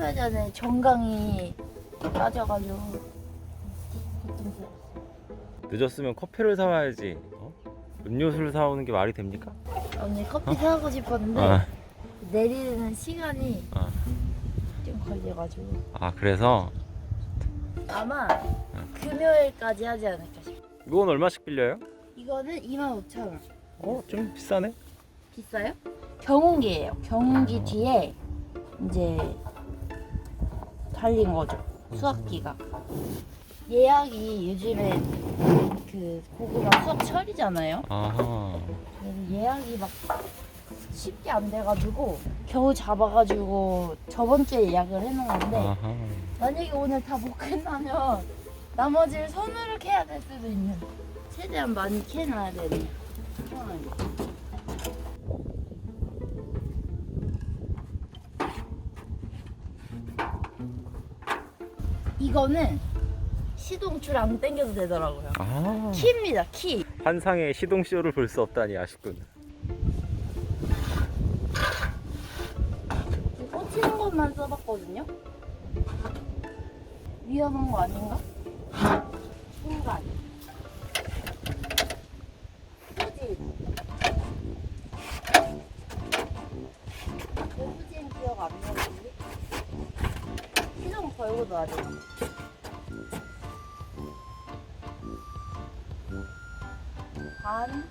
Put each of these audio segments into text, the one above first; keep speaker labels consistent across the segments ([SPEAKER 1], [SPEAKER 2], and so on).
[SPEAKER 1] 출발 전에 정강이 빠져가지고
[SPEAKER 2] 늦었으면 커피를 사와야지. 어? 음료수를 사오는 게 말이 됩니까?
[SPEAKER 1] 오늘 커피 사고 싶었는데
[SPEAKER 2] 아,
[SPEAKER 1] 내리는 시간이
[SPEAKER 2] 아,
[SPEAKER 1] 좀 걸려가지고
[SPEAKER 2] 아 그래서
[SPEAKER 1] 아마 금요일까지 하지 않을까 싶어.
[SPEAKER 2] 이건 얼마씩 빌려요?
[SPEAKER 1] 이거는 25,000원.
[SPEAKER 2] 어, 좀 비싸네.
[SPEAKER 1] 비싸요? 경운기예요. 경운기
[SPEAKER 2] 아.
[SPEAKER 1] 뒤에 이제 달린 거죠. 수학기가. 예약이 요즘에 그 고구마 수학 철이잖아요.
[SPEAKER 2] 아하.
[SPEAKER 1] 그래서 예약이 막 쉽게 안 돼가지고 겨우 잡아가지고 저번 주에 예약을 해놓은 건데
[SPEAKER 2] 아하.
[SPEAKER 1] 만약에 오늘 다 못 끝나면 나머지를 손으로 캐야 될 수도 있는 최대한 많이 캐놔야 되는 상황이 이거는 시동줄 안 당겨도 되더라고요
[SPEAKER 2] 아.
[SPEAKER 1] 키입니다 키
[SPEAKER 2] 환상의 시동 쇼를 볼 수 없다니 아쉽군.
[SPEAKER 1] 꽂히는 것만 써봤거든요 위험한 거 아닌가? 순간 후진 왜 후진 기억 안 나는데? 안 해. 반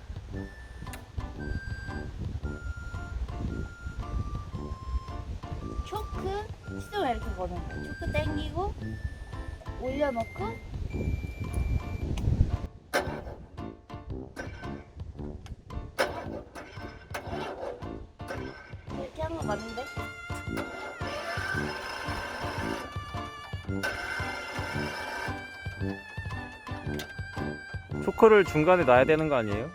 [SPEAKER 1] 초크 시동 이렇게 거는 거야. 초크 당기고 올려놓고 이렇게 한 거 맞는데?
[SPEAKER 2] 초크를 중간에 놔야 되는 거 아니에요?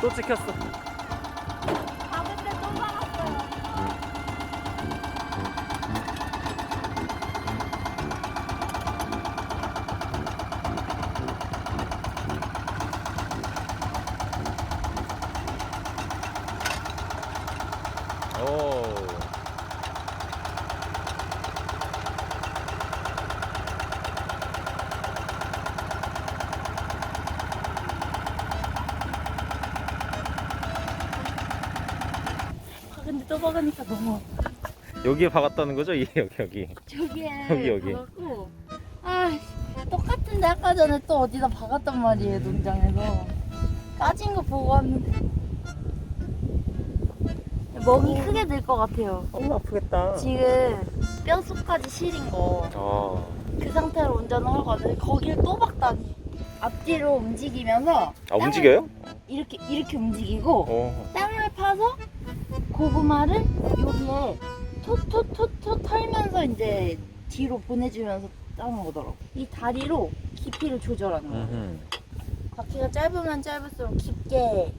[SPEAKER 2] 또 찍혔어.
[SPEAKER 1] 아 근데 또 막았어요
[SPEAKER 2] 오.
[SPEAKER 1] 아 근데 또 막으니까 너무
[SPEAKER 2] 여기에 박았다는 거죠? 이 여기 여기.
[SPEAKER 1] 저기에
[SPEAKER 2] 여기, 여기.
[SPEAKER 1] 박았고 아 똑같은데 아까 전에 또 어디다 박았단 말이에요 농장에서 까진 거 보고 왔는데 멍이 크게 들 것 같아요
[SPEAKER 2] 너무 아프겠다.
[SPEAKER 1] 지금 뼛속까지 시린 거그
[SPEAKER 2] 어.
[SPEAKER 1] 상태로 운전을 하거든요 거길 또 박다니 앞뒤로 움직이면서
[SPEAKER 2] 아 움직여요?
[SPEAKER 1] 이렇게 이렇게 움직이고
[SPEAKER 2] 어.
[SPEAKER 1] 땅을 파서 고구마를 여기에 톡톡톡톡 털면서 이제 뒤로 보내주면서 따는 거더라고. 이 다리로 깊이를 조절하는 거야. 바퀴가 짧으면 짧을수록 깊게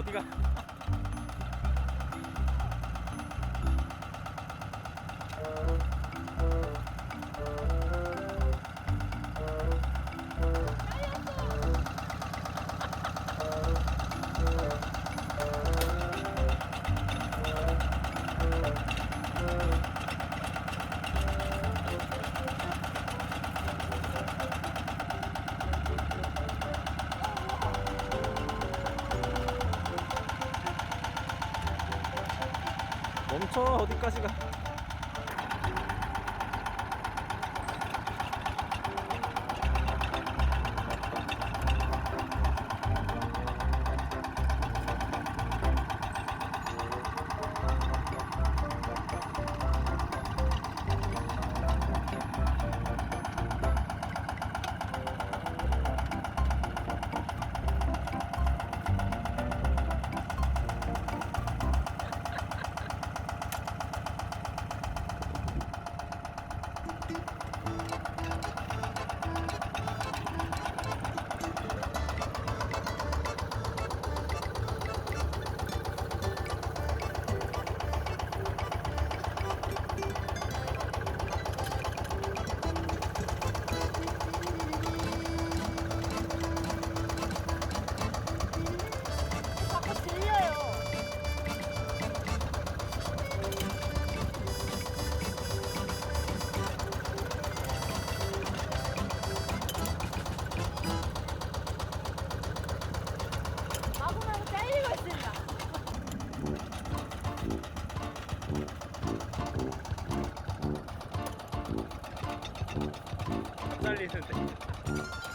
[SPEAKER 2] 어디가 어디까지 가? 잘리는데.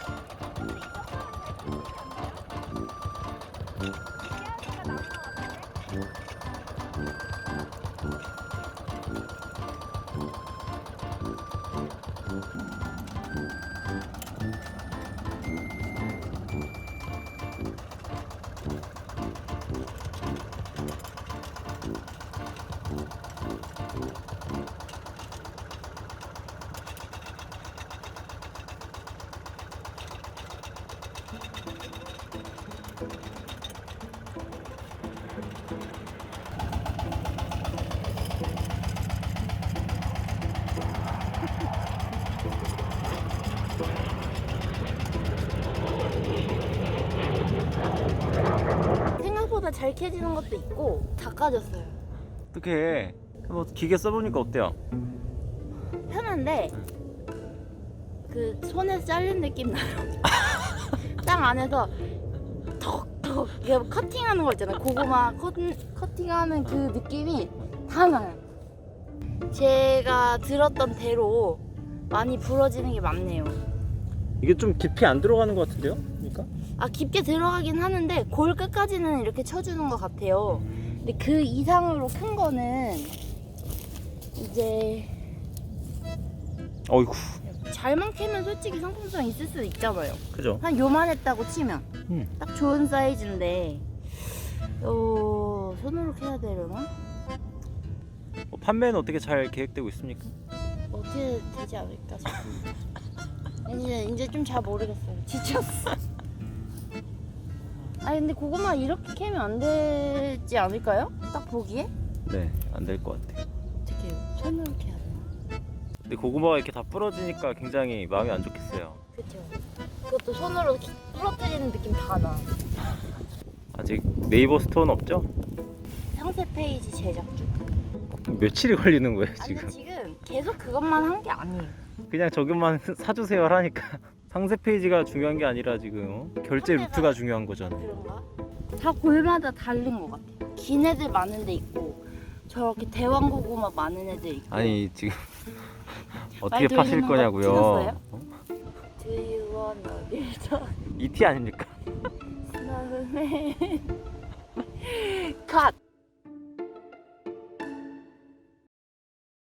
[SPEAKER 1] 캐지는 것도 있고 다 까졌어요.
[SPEAKER 2] 어떻게 뭐 기계 써보니까 어때요?
[SPEAKER 1] 편한데 그 손에서 잘린 느낌 나요. 땅 안에서 턱턱 이게 커팅하는 거 있잖아요. 고구마 커, 커팅하는 그 느낌이 다 나요. 제가 들었던 대로 많이 부러지는 게 많네요.
[SPEAKER 2] 이게 좀 깊이 안 들어가는 것 같은데요? 그러니까?
[SPEAKER 1] 아 깊게 들어가긴 하는데 골 끝까지는 이렇게 쳐주는 것 같아요. 근데 그 이상으로 큰 거는 이제
[SPEAKER 2] 어이구
[SPEAKER 1] 잘만 캐면 솔직히 상품성 있을 수도 있잖아요.
[SPEAKER 2] 그죠?
[SPEAKER 1] 한 요만했다고 치면
[SPEAKER 2] 음.
[SPEAKER 1] 딱 좋은 사이즈인데 어 손으로 캐야 되려나?
[SPEAKER 2] 뭐 판매는 어떻게 잘 계획되고 있습니까?
[SPEAKER 1] 어떻게 되지 않을까 싶습니다. 이제 이제 좀 잘 모르겠어요. 지쳤어. 아 근데 고구마 이렇게 캐면 안 되지 않을까요? 딱 보기에
[SPEAKER 2] 네, 안 될 것 같아요.
[SPEAKER 1] 어떻게? 손으로 캐야 되나?
[SPEAKER 2] 근데 고구마가 이렇게 다 부러지니까 굉장히 마음이 안 좋겠어요.
[SPEAKER 1] 그쵸. 그것도 손으로 키- 부러뜨리는 느낌 다 나.
[SPEAKER 2] 아직 네이버 스토어는 없죠?
[SPEAKER 1] 상세 페이지 제작 중.
[SPEAKER 2] 며칠이 걸리는 거예요
[SPEAKER 1] 아니
[SPEAKER 2] 지금?
[SPEAKER 1] 지금 계속 그것만 한 게 아니에요.
[SPEAKER 2] 그냥 저것만 사주세요 하니까 상세 페이지가 중요한 게 아니라 지금 어? 결제 루트가 중요한 거잖아요.
[SPEAKER 1] 그런가? 다 골마다 다른 것 같아. 긴 애들 많은 데 있고 저렇게 대왕 고구마 많은 애들 있고.
[SPEAKER 2] 아니 지금 어떻게
[SPEAKER 1] 말
[SPEAKER 2] 파실
[SPEAKER 1] 거
[SPEAKER 2] 거냐고요?
[SPEAKER 1] 들었어요?
[SPEAKER 2] 어?
[SPEAKER 1] Do you
[SPEAKER 2] ET 아닙니까?
[SPEAKER 1] snowman? 컷.